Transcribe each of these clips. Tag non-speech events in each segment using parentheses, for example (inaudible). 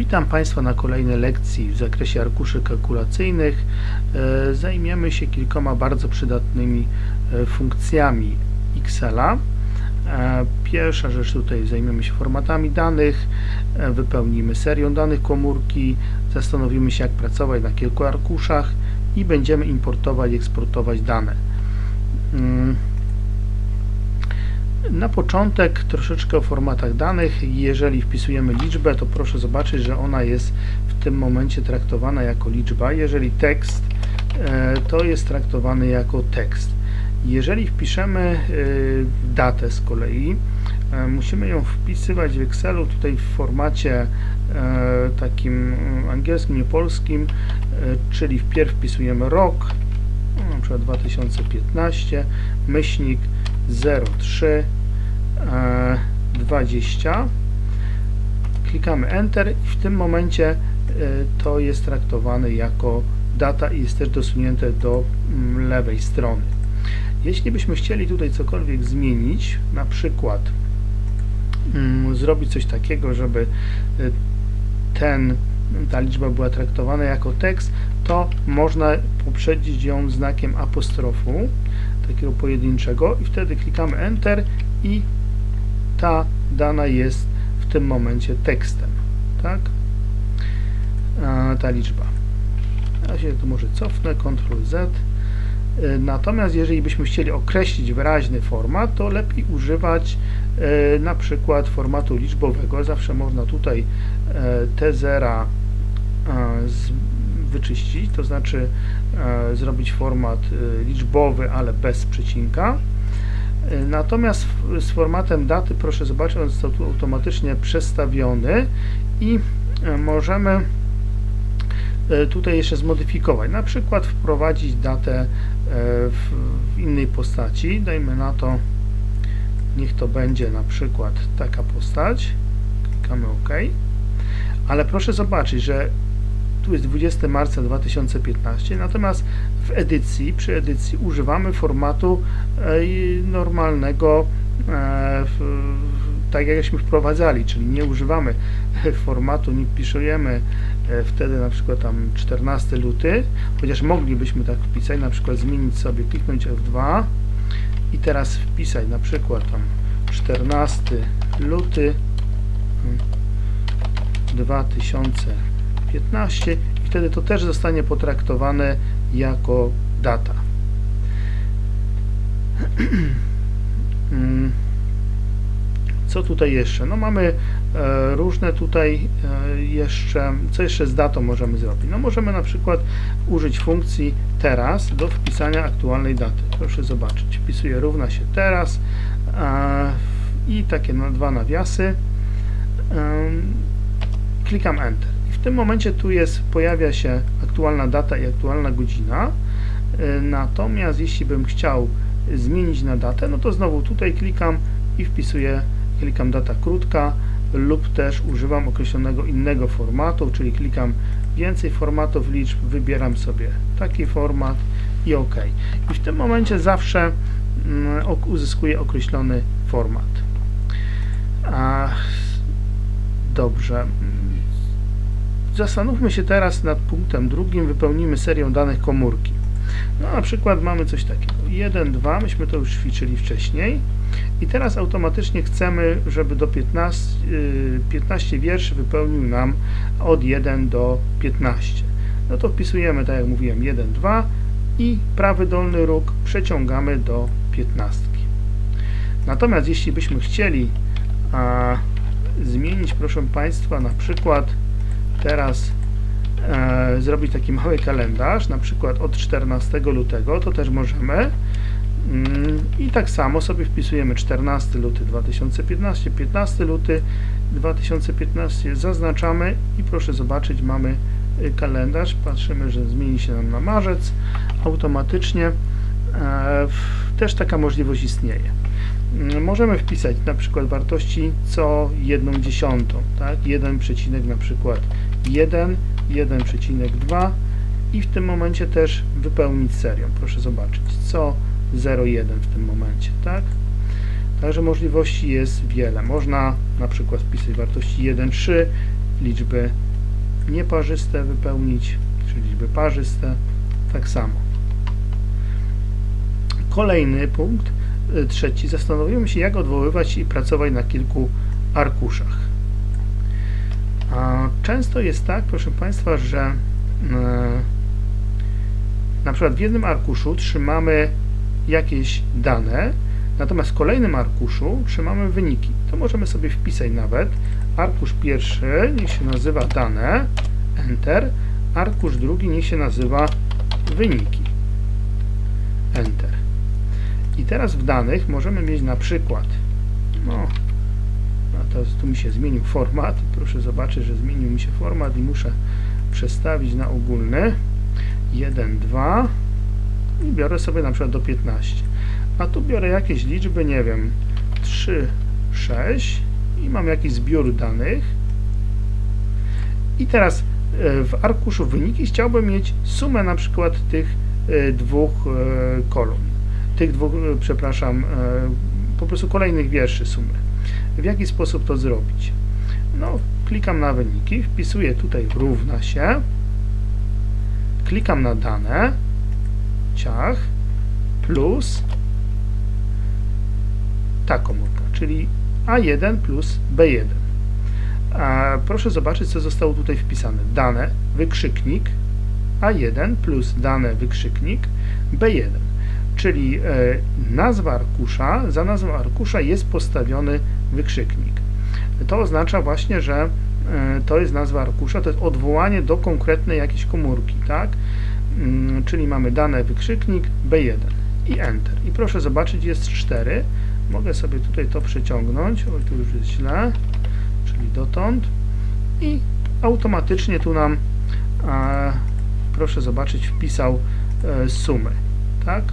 Witam Państwa na kolejnej lekcji w zakresie arkuszy kalkulacyjnych. E, Zajmiemy się kilkoma bardzo przydatnymi e, funkcjami Excela. E, Pierwsza rzecz tutaj zajmiemy się formatami danych, wypełnimy serią danych komórki, zastanowimy się jak pracować na kilku arkuszach i będziemy importować i eksportować dane. Na początek troszeczkę o formatach danych. Jeżeli wpisujemy liczbę, to proszę zobaczyć, że ona jest w tym momencie traktowana jako liczba. Jeżeli tekst, e, to jest traktowany jako tekst. Jeżeli wpiszemy e, datę z kolei, e, musimy ją wpisywać w Excelu tutaj w formacie takim angielskim, nie polskim, czyli wpierw wpisujemy rok, na przykład 2015, myślnik 03 e, 20 klikamy Enter i w tym momencie e, to jest traktowane jako data i jest też dosunięte do mm, lewej strony. Jeśli byśmy chcieli tutaj cokolwiek zmienić, na przykład mm, zrobić coś takiego, żeby e, ten, ta liczba była traktowana jako tekst, to można poprzedzić ją znakiem apostrofu, takiego pojedynczego i wtedy klikamy Enter i ta dana jest w tym momencie tekstem, tak? Ta liczba. Ja się tu może cofnę, Ctrl Z. Y, Natomiast jeżeli byśmy chcieli określić wyraźny format, to lepiej używać e, na przykład formatu liczbowego. Zawsze można tutaj zera e, z, wyczyścić, to znaczy zrobić format liczbowy, ale bez przecinka. Natomiast z formatem daty, proszę zobaczyć, on został tu automatycznie przestawiony i e, możemy e, tutaj jeszcze zmodyfikować. Na przykład wprowadzić datę e, w innej postaci. Dajmy na to, niech to będzie na przykład taka postać. Klikamy OK. Ale proszę zobaczyć, że tu jest 20 marca 2015, natomiast w edycji, przy edycji używamy formatu e, normalnego, e, tak jakśmy wprowadzali, czyli nie używamy (laughs) formatu, nie piszujemy e, wtedy na przykład tam 14 luty, chociaż moglibyśmy tak wpisać, na przykład zmienić sobie, kliknąć F2 i teraz wpisać na przykład tam 14 luty hmm, 2000 15 i wtedy to też zostanie potraktowane jako data. (clears throat) Co tutaj jeszcze? No mamy e, różne tutaj e, jeszcze, co jeszcze z datą możemy zrobić? No możemy na przykład użyć funkcji teraz do wpisania aktualnej daty. Proszę zobaczyć, wpisuje równa się teraz i takie dwa nawiasy. Klikam Enter. W tym momencie tu jest, pojawia się aktualna data i aktualna godzina. E, Natomiast jeśli bym chciał zmienić na datę, no to znowu tutaj klikam i wpisuję, klikam data krótka lub też używam określonego innego formatu, czyli klikam więcej formatów liczb, wybieram sobie taki format i OK. I w tym momencie zawsze mm, uzyskuję określony format. Dobrze. Zastanówmy się teraz nad punktem drugim, wypełnimy serię danych komórki. No na przykład mamy coś takiego, 1, 2, myśmy to już ćwiczyli wcześniej i teraz automatycznie chcemy, żeby do 15, y, 15 wierszy wypełnił nam od 1 do 15. No to wpisujemy, tak jak mówiłem, 1, 2 i prawy dolny róg przeciągamy do 15. Natomiast jeśli byśmy chcieli a, zmienić, proszę Państwa, na przykład teraz e, zrobić taki mały kalendarz, na przykład od 14 lutego, to też możemy. Mm, I tak samo sobie wpisujemy 14 luty 2015, 15 luty 2015, zaznaczamy i proszę zobaczyć, mamy y, kalendarz, patrzymy, że zmieni się nam na marzec automatycznie. E, Też taka możliwość istnieje. Mm, Możemy wpisać na przykład wartości co jedną dziesiątą, tak? 1 przecinek na przykład 1, 1,2 i w tym momencie też wypełnić serią. Proszę zobaczyć, co 0,1 w tym momencie, tak? Także możliwości jest wiele. Można na przykład wpisać wartości 1,3, liczby nieparzyste wypełnić, czy liczby parzyste, tak samo. Kolejny punkt, y, trzeci, zastanowimy się jak odwoływać i pracować na kilku arkuszach. Często jest tak, proszę Państwa, że e, na przykład w jednym arkuszu trzymamy jakieś dane, natomiast w kolejnym arkuszu trzymamy wyniki. To możemy sobie wpisać nawet arkusz pierwszy niech się nazywa dane, enter, arkusz drugi niech się nazywa wyniki, enter. I teraz w danych możemy mieć na przykład, no, tu mi się zmienił format, proszę zobaczyć, że zmienił mi się format i muszę przestawić na ogólny. 1, 2 i biorę sobie na przykład do 15 a tu biorę jakieś liczby, nie wiem 3, 6 i mam jakiś zbiór danych. I teraz e, w arkuszu wyniki chciałbym mieć sumę na przykład tych e, dwóch e, kolumn. Tych dwóch, przepraszam po prostu kolejnych wierszy sumy w jaki sposób to zrobić no klikam na wyniki, wpisuję tutaj równa się klikam na dane, ciach, plus ta komórka, czyli A1 plus B1. A proszę zobaczyć, co zostało tutaj wpisane. Dane, wykrzyknik, A1 plus dane, wykrzyknik, B1. Czyli e, nazwa arkusza, za nazwą arkusza jest postawiony wykrzyknik. To oznacza właśnie, że E, to jest nazwa arkusza, to jest odwołanie do konkretnej jakiejś komórki, tak? Mm, czyli mamy dane wykrzyknik B1 i Enter. I proszę zobaczyć, jest 4. Mogę sobie tutaj to przeciągnąć, oj tu już jest źle, czyli dotąd i automatycznie tu nam, proszę zobaczyć, wpisał e, sumy, tak?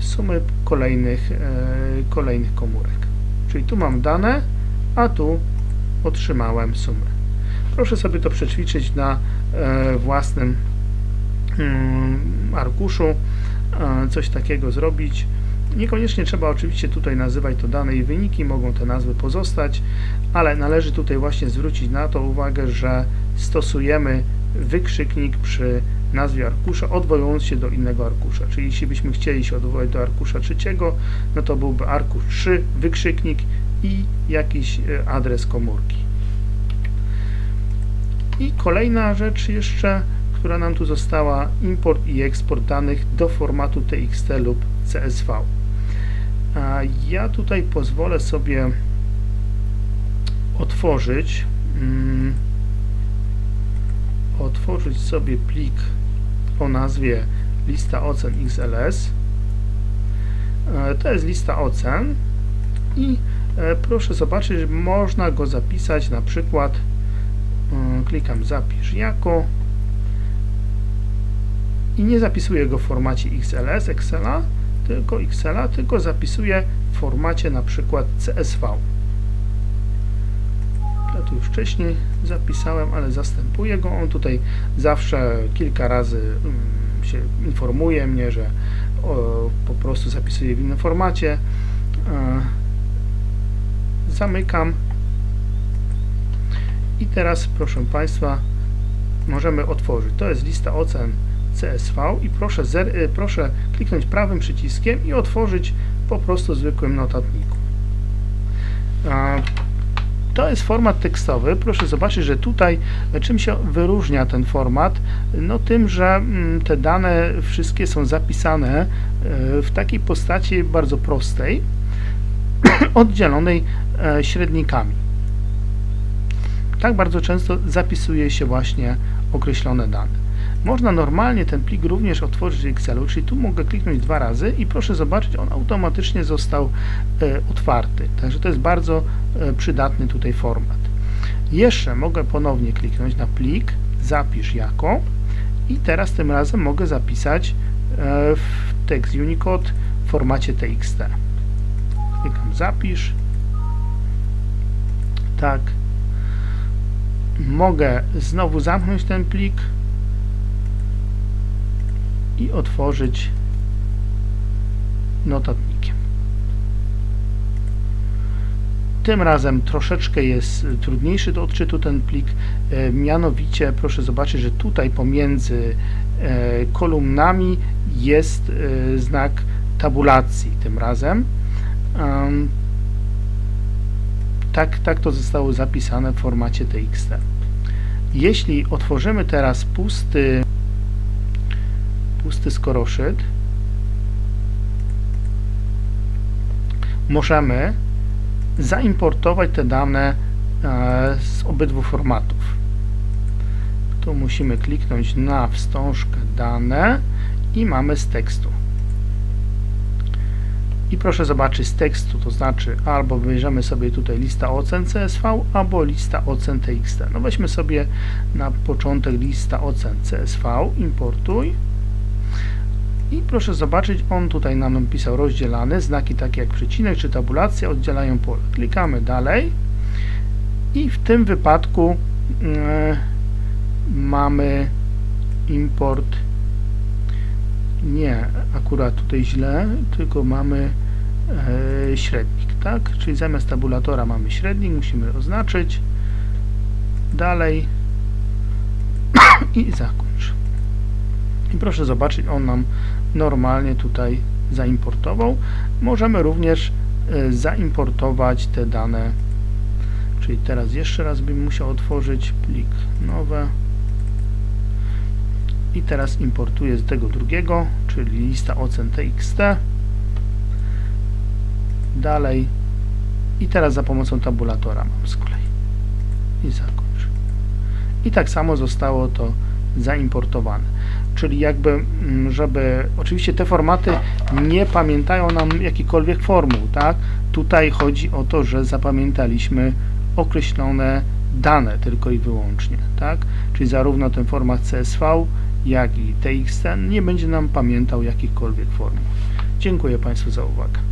Sumy kolejnych, e, kolejnych komórek. Czyli tu mam dane, a tu otrzymałem sumę. Proszę sobie to przećwiczyć na e, własnym mm, arkuszu, e, coś takiego zrobić. Niekoniecznie trzeba oczywiście tutaj nazywać to dane i wyniki, mogą te nazwy pozostać, ale należy tutaj właśnie zwrócić na to uwagę, że stosujemy wykrzyknik przy nazwie arkusza, odwołując się do innego arkusza. Czyli jeśli byśmy chcieli się odwołać do arkusza trzeciego, no to byłby arkusz 3, wykrzyknik i jakiś e, adres komórki. I kolejna rzecz jeszcze, która nam tu została, import i eksport danych do formatu TXT lub CSV. Ja tutaj pozwolę sobie otworzyć mm, otworzyć sobie plik o nazwie lista ocen XLS. E, to jest lista ocen i E, proszę zobaczyć, można go zapisać na przykład e, klikam zapisz jako i nie zapisuję go w formacie XLS, Excela, tylko Excela, tylko zapisuję w formacie na przykład CSV. Już wcześniej zapisałem, ale zastępuję go. On tutaj zawsze kilka razy mm, się informuje mnie, że po prostu zapisuje w innym formacie. E, zamykam i teraz proszę Państwa możemy otworzyć, to jest lista ocen CSV i proszę, y, proszę kliknąć prawym przyciskiem i otworzyć po prostu zwykłym notatniku. To jest format tekstowy. Proszę zobaczyć, że tutaj czym się wyróżnia ten format? No tym, że mm, te dane wszystkie są zapisane y, w takiej postaci bardzo prostej, (clears throat) oddzielonej e, średnikami. Tak bardzo często zapisuje się właśnie określone dane. Można normalnie ten plik również otworzyć w Excelu, czyli tu mogę kliknąć dwa razy i proszę zobaczyć, on automatycznie został e, otwarty. Także to jest bardzo e, przydatny tutaj format. Jeszcze mogę ponownie kliknąć na plik, zapisz jako i teraz tym razem mogę zapisać e, w tekst Unicode w formacie TXT klikam zapisz. Tak. Mogę znowu zamknąć ten plik i otworzyć notatnikiem Tym razem troszeczkę jest trudniejszy do odczytu ten plik, e, mianowicie proszę zobaczyć, że tutaj pomiędzy e, kolumnami jest e, znak tabulacji tym razem. Em, Tak, tak to zostało zapisane w formacie TXT. Jeśli otworzymy teraz pusty, pusty skoroszyt, możemy zaimportować te dane e, z obydwu formatów. Tu musimy kliknąć na wstążkę dane i mamy z tekstu. I proszę zobaczyć z tekstu, to znaczy albo wybierzemy sobie tutaj lista ocen CSV, albo lista ocen TXT. No weźmy sobie na początek lista ocen CSV, importuj. I proszę zobaczyć, on tutaj nam napisał rozdzielany, znaki takie jak przecinek czy tabulacja oddzielają pole. Klikamy dalej i w tym wypadku e, mamy import nie, akurat tutaj źle, tylko mamy e, średnik, tak? Czyli zamiast tabulatora mamy średnik, musimy oznaczyć dalej (coughs) i zakończ. I proszę zobaczyć, on nam normalnie tutaj zaimportował. Możemy również e, zaimportować te dane, czyli teraz jeszcze raz bym musiał otworzyć plik nowe. I teraz importuję z tego drugiego, czyli lista ocen TXT dalej. I teraz za pomocą tabulatora mam z kolei. I zakończ i tak samo zostało to zaimportowane czyli jakby, mm, żeby oczywiście te formaty nie pamiętają nam jakichkolwiek formuł, tak? Tutaj chodzi o to, że zapamiętaliśmy określone dane tylko i wyłącznie, tak? Czyli zarówno ten format CSV, jak i TXT nie będzie nam pamiętał jakichkolwiek formuł. Dziękuję Państwu za uwagę.